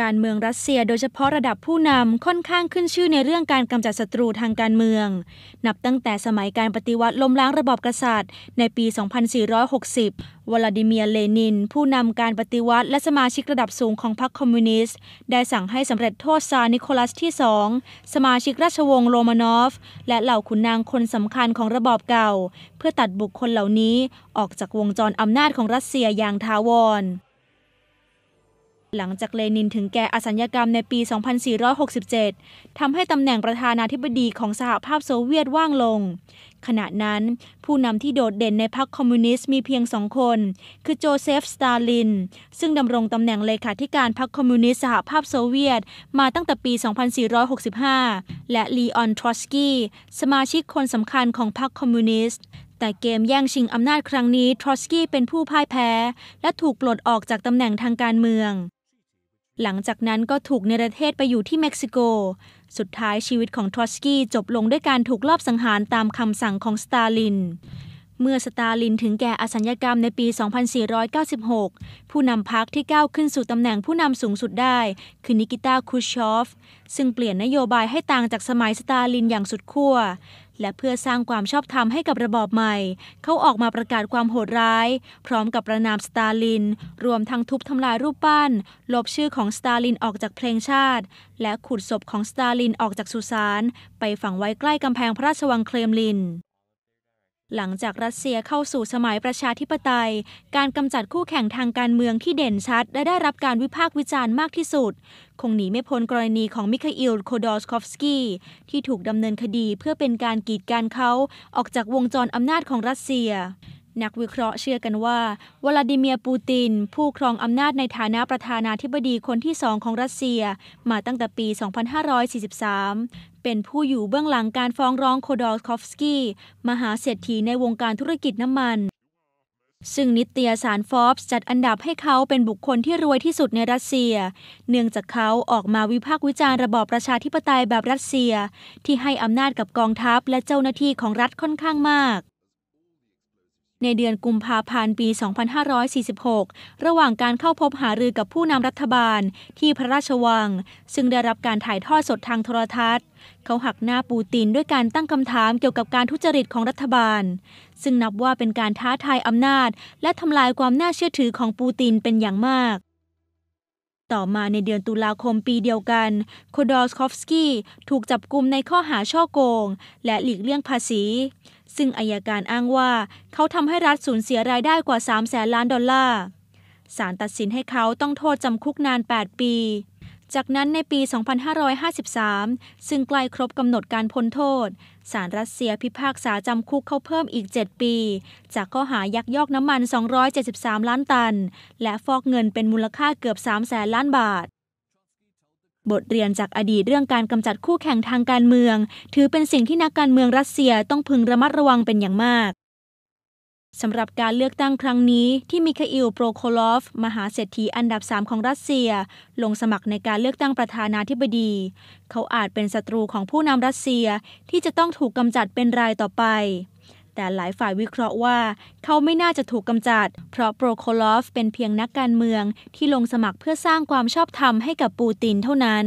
การเมืองรัสเซียโดยเฉพาะระดับผู้นำค่อนข้างขึ้นชื่อในเรื่องการกำจัดศัตรูทางการเมือง นับตั้งแต่สมัยการปฏิวัติล้มล้างระบอบกษัตริย์ ในปี 2460 วลาดิเมียร์ เลนิน ผู้นำการปฏิวัติและสมาชิกระดับสูงของพรรคคอมมิวนิสต์ ได้สั่งให้สำเร็จโทษซาร์นิโคลัสที่สองสมาชิกราชวงศ์โรมานอฟ และเหล่าขุนนางคนสำคัญของระบอบเก่า เพื่อตัดบุคคลเหล่านี้ออกจากวงจรอำนาจของรัสเซียอย่างทาวร หลังจากเลนินถึงแก่อสัญญกรรมในปี 2467 ทำให้ตำแหน่งประธานาธิบดีของสหภาพโซเวียตว่างลง ขณะนั้นผู้นำที่โดดเด่นในพรรคคอมมิวนิสต์มีเพียงสองคน คือโจเซฟ สตาลิน ซึ่งดำรงตำแหน่งเลขาธิการพรรคคอมมิวนิสต์สหภาพโซเวียต มาตั้งแต่ปี 2465 และลีออน ทรอสกี้ สมาชิกคนสำคัญของพรรคคอมมิวนิสต์แต่เกมแย่งชิงอำนาจครั้งนี้ ทรอสกี้เป็นผู้พ่ายแพ้ และถูกปลดออกจากตำแหน่งทางการเมือง หลังจากนั้นก็ถูกเนรเทศไปอยู่ที่เม็กซิโก สุดท้ายชีวิตของทรอสกี้จบลงด้วยการถูกลอบสังหารตามคำสั่งของสตาลิน เมื่อสตาลินถึงแก่อสัญญกรรมในปี 2496 ผู้นำพรรคที่ก้าวขึ้นสู่ตำแหน่งผู้นำสูงสุดได้ คือนิกิตาคูชอฟ ซึ่งเปลี่ยนนโยบายให้ต่างจากสมัยสตาลินอย่างสุดขั้ว และเพื่อสร้างความชอบธรรมให้กับระบอบใหม่ เขาออกมาประกาศความโหดร้าย พร้อมกับประนามสตาลิน รวมทั้งทุบทำลายรูปปั้น ลบชื่อของสตาลินออกจากเพลงชาติ และขุดศพของสตาลินออกจากสุสาน ไปฝังไว้ใกล้กำแพงพระราชวังเคลมลิน หลังจากรัสเซียเข้าสู่สมัยประชาธิปไตย การกำจัดคู่แข่งทางการเมืองที่เด่นชัด และได้รับการวิพากษ์วิจารณ์มากที่สุด คงหนีไม่พ้นกรณีของมิคาอิลโคดอสคอฟสกี้ที่ถูกดำเนินคดีเพื่อเป็นการกีดกันเขาออกจากวงจรอำนาจของรัสเซีย นักวิเคราะห์เชื่อกันว่า วลาดิเมียร์ปูติน ผู้ครองอำนาจในฐานะประธานาธิบดีคนที่สองของรัสเซีย มาตั้งแต่ปี 2543 เป็นผู้อยู่เบื้องหลังการฟ้องร้องโคดอลคอฟสกี้ มหาเศรษฐีในวงการธุรกิจน้ำมัน ซึ่งนิตยสารฟอร์บจัดอันดับให้เขาเป็นบุคคลที่รวยที่สุดในรัสเซีย เนื่องจากเขาออกมาวิพากษ์วิจารณ์ระบอบประชาธิปไตยแบบรัสเซีย ที่ให้อำนาจกับกองทัพและเจ้าหน้าที่ของรัฐค่อนข้างมาก ในเดือนกุมภาพันธ์ปี 2546 ระหว่างการเข้าพบหารือกับผู้นำรัฐบาลที่พระราชวัง ซึ่งได้รับการถ่ายทอดสดทางโทรทัศน์ เขาหักหน้าปูตินด้วยการตั้งคำถามเกี่ยวกับการทุจริตของรัฐบาล ซึ่งนับว่าเป็นการท้าทายอำนาจ และทำลายความน่าเชื่อถือของปูตินเป็นอย่างมาก ต่อมาในเดือนตุลาคมปีเดียวกัน โคดอสคอฟสกี้ถูกจับกลุมในข้อหาช่อโกง และหลีกเลี่ยงภาษี ซึ่งอายการอ้างว่าเขาทำให้รัฐสูญเสียรายได้กว่า3แสนล้านดอลลาร์ศาลตัดสินให้เขาต้องโทษจำคุกนาน 8 ปี จากนั้นในปี 2553 ซึ่งใกล้ครบกำหนดการพ้นโทษศาลรัสเซียพิพากษาจำคุกเขาเพิ่มอีก 7 ปี จากข้อหายักยอกน้ำมัน 273 ล้านตัน และฟอกเงินเป็นมูลค่าเกือบ3แสนล้านบาท บทเรียนจากอดีตเรื่องการกำจัดคู่แข่งทางการเมือง ถือเป็นสิ่งที่นักการเมืองรัสเซียต้องพึงระมัดระวังเป็นอย่างมาก สำหรับการเลือกตั้งครั้งนี้ที่มิคาอิลโปรโคลอฟ มหาเศรษฐีอันดับสามของรัสเซีย ลงสมัครในการเลือกตั้งประธานาธิบดี เขาอาจเป็นศัตรูของผู้นำรัสเซียที่จะต้องถูกกำจัดเป็นรายต่อไป แต่หลายฝ่ายวิเคราะห์ว่า เขาไม่น่าจะถูกกำจัด เพราะโปรโคลอฟเป็นเพียงนักการเมืองที่ลงสมัครเพื่อสร้างความชอบธรรมให้กับปูตินเท่านั้น